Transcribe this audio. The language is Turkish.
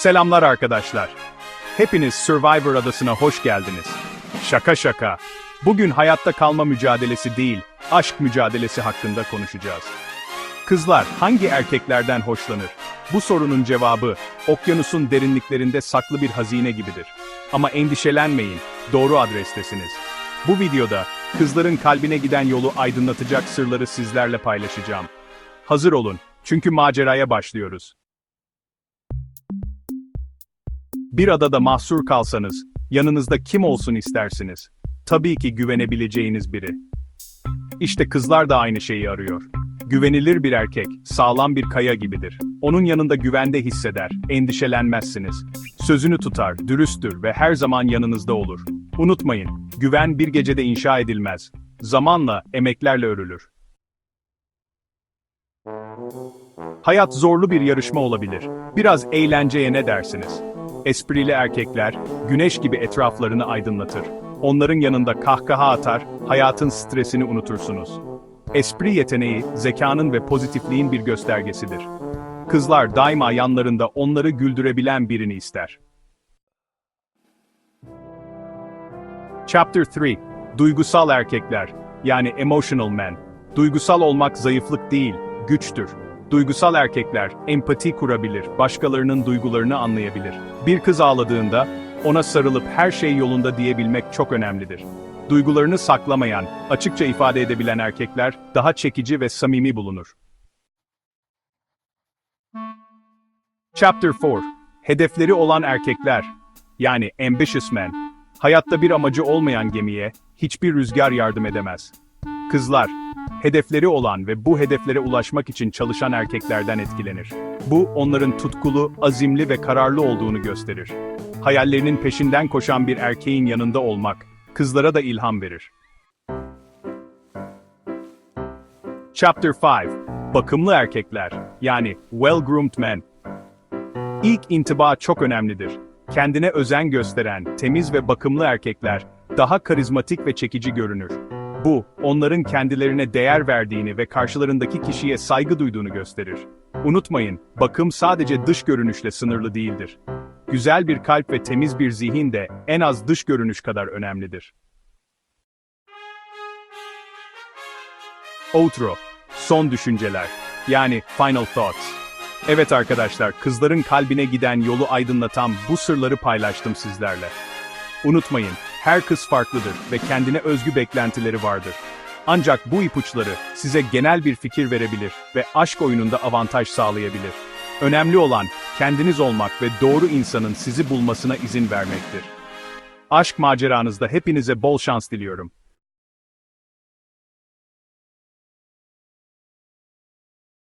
Selamlar arkadaşlar. Hepiniz Survivor adasına hoş geldiniz. Şaka şaka. Bugün hayatta kalma mücadelesi değil, aşk mücadelesi hakkında konuşacağız. Kızlar hangi erkeklerden hoşlanır? Bu sorunun cevabı, okyanusun derinliklerinde saklı bir hazine gibidir. Ama endişelenmeyin, doğru adrestesiniz. Bu videoda, kızların kalbine giden yolu aydınlatacak sırları sizlerle paylaşacağım. Hazır olun, çünkü maceraya başlıyoruz. Bir adada mahsur kalsanız, yanınızda kim olsun istersiniz? Tabii ki güvenebileceğiniz biri. İşte kızlar da aynı şeyi arıyor. Güvenilir bir erkek, sağlam bir kaya gibidir. Onun yanında güvende hisseder, endişelenmezsiniz. Sözünü tutar, dürüsttür ve her zaman yanınızda olur. Unutmayın, güven bir gecede inşa edilmez. Zamanla, emeklerle örülür. Hayat zorlu bir yarışma olabilir. Biraz eğlenceye ne dersiniz? Esprili erkekler, güneş gibi etraflarını aydınlatır. Onların yanında kahkaha atar, hayatın stresini unutursunuz. Espri yeteneği, zekanın ve pozitifliğin bir göstergesidir. Kızlar daima yanlarında onları güldürebilen birini ister. Chapter 3 Duygusal erkekler, yani emotional men. Duygusal olmak zayıflık değil, güçtür. Duygusal erkekler empati kurabilir, başkalarının duygularını anlayabilir. Bir kız ağladığında ona sarılıp her şey yolunda diyebilmek çok önemlidir. Duygularını saklamayan, açıkça ifade edebilen erkekler daha çekici ve samimi bulunur. Chapter 4 Hedefleri olan erkekler, yani ambitious men. Hayatta bir amacı olmayan gemiye hiçbir rüzgar yardım edemez. Kızlar, hedefleri olan ve bu hedeflere ulaşmak için çalışan erkeklerden etkilenir. Bu, onların tutkulu, azimli ve kararlı olduğunu gösterir. Hayallerinin peşinden koşan bir erkeğin yanında olmak, kızlara da ilham verir. Chapter 5 Bakımlı erkekler, yani well-groomed men. İlk intiba çok önemlidir. Kendine özen gösteren, temiz ve bakımlı erkekler, daha karizmatik ve çekici görünür. Bu, onların kendilerine değer verdiğini ve karşılarındaki kişiye saygı duyduğunu gösterir. Unutmayın, bakım sadece dış görünüşle sınırlı değildir. Güzel bir kalp ve temiz bir zihin de en az dış görünüş kadar önemlidir. Outro, son düşünceler, yani final thoughts. Evet arkadaşlar, kızların kalbine giden yolu aydınlatan bu sırları paylaştım sizlerle. Unutmayın, her kız farklıdır ve kendine özgü beklentileri vardır. Ancak bu ipuçları size genel bir fikir verebilir ve aşk oyununda avantaj sağlayabilir. Önemli olan kendiniz olmak ve doğru insanın sizi bulmasına izin vermektir. Aşk maceranızda hepinize bol şans diliyorum.